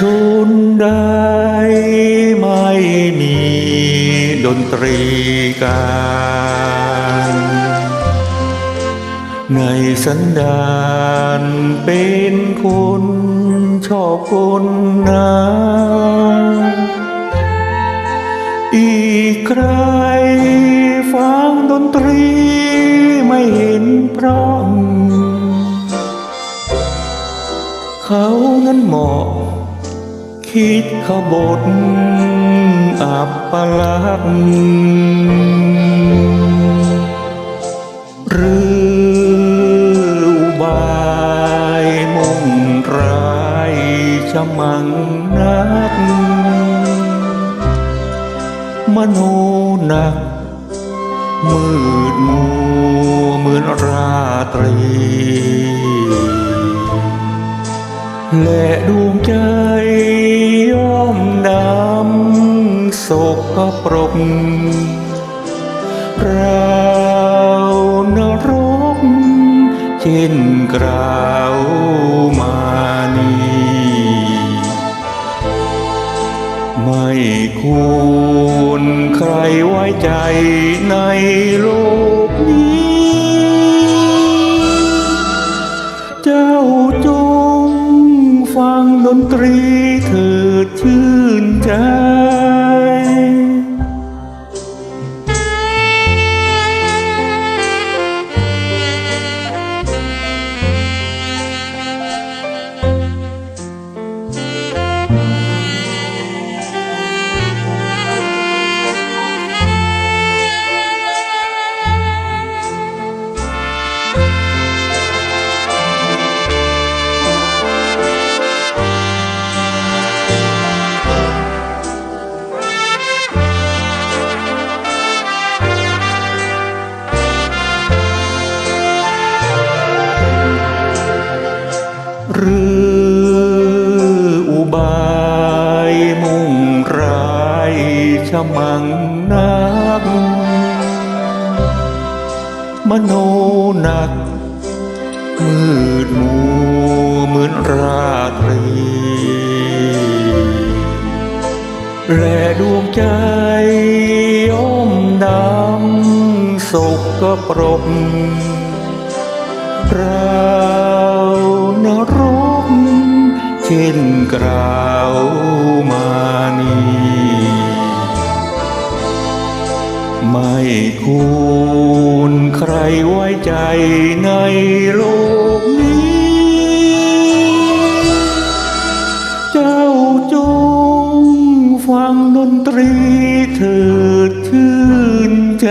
ชนได้ไม่มีดนตรีการในสันดานเป็นคนชอบคนนาอีกใครฟังดนตรีไม่เห็นพราะเขานั้นเหมาะ คิดขบฏอับปลักหรืออบายมุ่งร้ายชะมังนัก มโนหนัก มืดมัวเหมือนราตรี และดวงใจำโศกปรกเรานรกเช่นกราวมานีไม่ควรใครไว้ใจในโลกนี้ เจ้าจงฟังดนตรีเถิด ชะมังนัก มโนหนัก มืดมัวเหมือนราตรี และดวงใจย่อมดำโศกกปรกเรานรกเช่นกราวมานี ไม่คุณใครไว้ใจในโลกนี้ เจ้าจงฟังดนตรีเถิดชื่นใจ